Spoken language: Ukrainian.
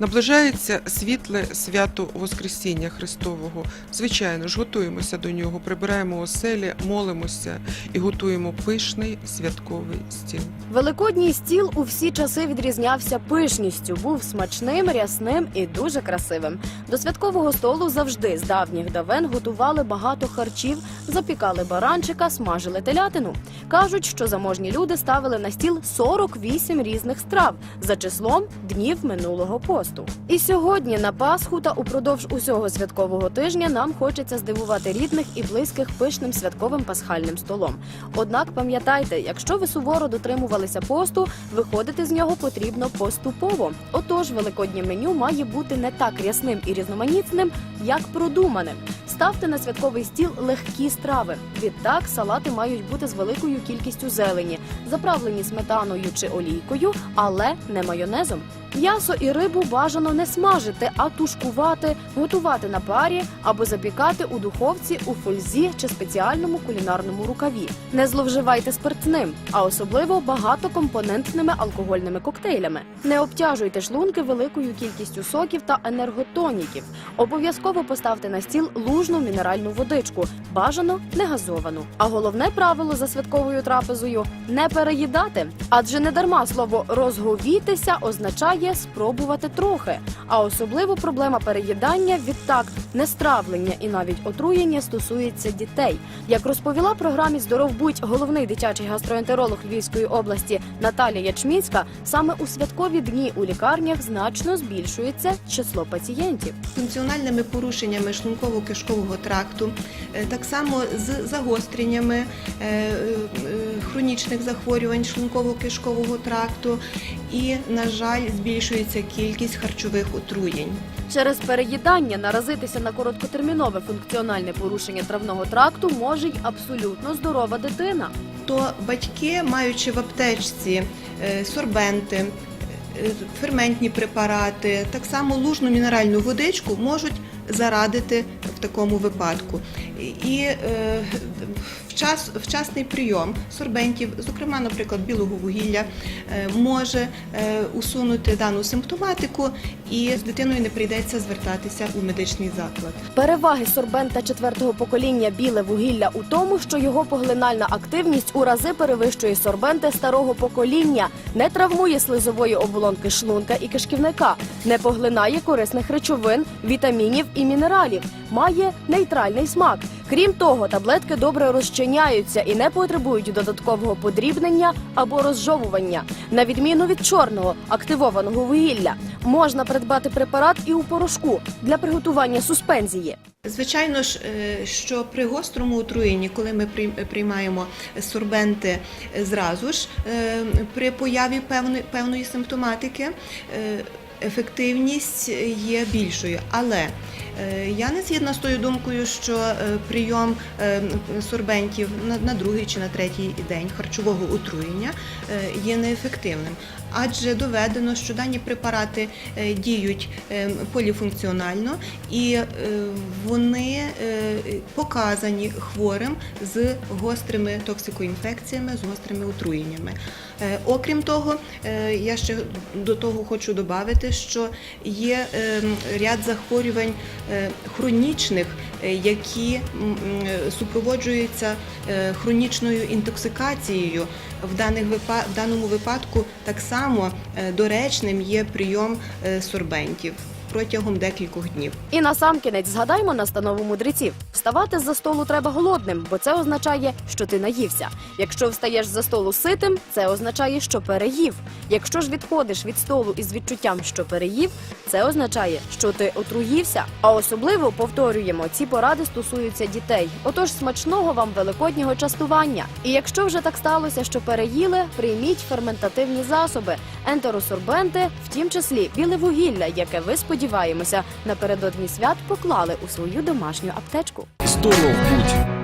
Наближається світле свято Воскресіння Христового. Звичайно ж, готуємося до нього, прибираємо оселі, молимося і готуємо пишний святковий стіл. Великодній стіл у всі часи відрізнявся пишністю, був смачним, рясним і дуже красивим. До святкового столу завжди з давніх давен готували багато харчів, запікали баранчика, смажили телятину. Кажуть, що заможні люди ставили на стіл 48 різних страв за числом днів минулого посту. І сьогодні на Пасху та упродовж усього святкового тижня нам хочеться здивувати рідних і близьких пишним святковим пасхальним столом. Однак пам'ятайте, якщо ви суворо дотримувалися посту, виходити з нього потрібно поступово. Отож, великоднє меню має бути не так рясним і різноманітним, як продуманим. Ставте на святковий стіл легкі страви. Відтак салати мають бути з великою кількістю зелені, заправлені сметаною чи олійкою, але не майонезом. М'ясо і рибу бажано не смажити, а тушкувати, готувати на парі або запікати у духовці у фользі чи спеціальному кулінарному рукаві. Не зловживайте спиртним, а особливо багатокомпонентними алкогольними коктейлями. Не обтяжуйте шлунки великою кількістю соків та енерготоніків. Обов'язково поставте на стіл лужну мінеральну водичку, бажано не газовану. А головне правило за святковою трапезою не переїдати. Адже не дарма слово розговітися означає спробувати трохи. А особливо проблема переїдання відтак нестравлення і навіть отруєння стосується дітей. Як розповіла програмі Здоров будь головний дитячий гастроентеролог Львівської області Наталія Ячмінська, саме у святкові дні у лікарнях значно збільшується число пацієнтів. функціональними порушеннями шлунково-кишкового тракту, е, так само з загостреннями е, е, хронічних захворювань шлунково-кишкового тракту і, на жаль, збільшується кількість харчових отруєнь. Через переїдання наразитися на короткотермінове функціональне порушення травного тракту може й абсолютно здорова дитина. То батьки, маючи в аптечці е, сорбенти, е, ферментні препарати, так само лужну мінеральну водичку можуть зарадити в такому випадку. І е, вчас, вчасний прийом сорбентів, зокрема, наприклад, білого вугілля, е, може е, усунути дану симптоматику, і з дитиною не прийдеться звертатися у медичний заклад. Переваги сорбента четвертого покоління біле вугілля у тому, що його поглинальна активність у рази перевищує сорбенти старого покоління, не травмує слизової оболонки шлунка і кишківника, не поглинає корисних речовин, вітамінів і мінералів, має нейтральний смак. Крім того, таблетки добре розчиняються і не потребують додаткового подрібнення або розжовування. На відміну від чорного активованого вугілля, можна придбати препарат і у порошку для приготування суспензії. Звичайно ж, е, що при гострому отруєнні, коли ми приймаємо сорбенти е, зразу ж е, при появі певної, симптоматики, ефективність є більшою. Але я не згідна з тою думкою, що е, прийом е, сорбентів на, другий чи на третій день харчового отруєння е, є неефективним. Адже доведено, що дані препарати е, діють е, поліфункціонально і е, вони е, показані хворим з гострими токсикоінфекціями, з гострими отруєннями. Е, Окрім того, е, я ще до того хочу додати, що є е, ряд захворювань е, хронічних, е, які супроводжуються е, хронічною інтоксикацією. В, даних даному випадку так само е, доречним є прийом е, сорбентів протягом декількох днів. І насамкінець згадаймо настанову мудреців: вставати з-за столу треба голодним, бо це означає, що ти наївся. Якщо встаєш за столу ситим, це означає, що переїв. Якщо ж відходиш від столу із відчуттям, що переїв, це означає, що ти отруївся. А особливо повторюємо, ці поради стосуються дітей. Отож, смачного вам великоднього частування. І якщо вже так сталося, що переїли, прийміть ферментативні засоби, ентеросорбенти, в тім числі біле вугілля, яке ви сподіваємося напередодні свят поклали у свою домашню аптечку. Здоров будь!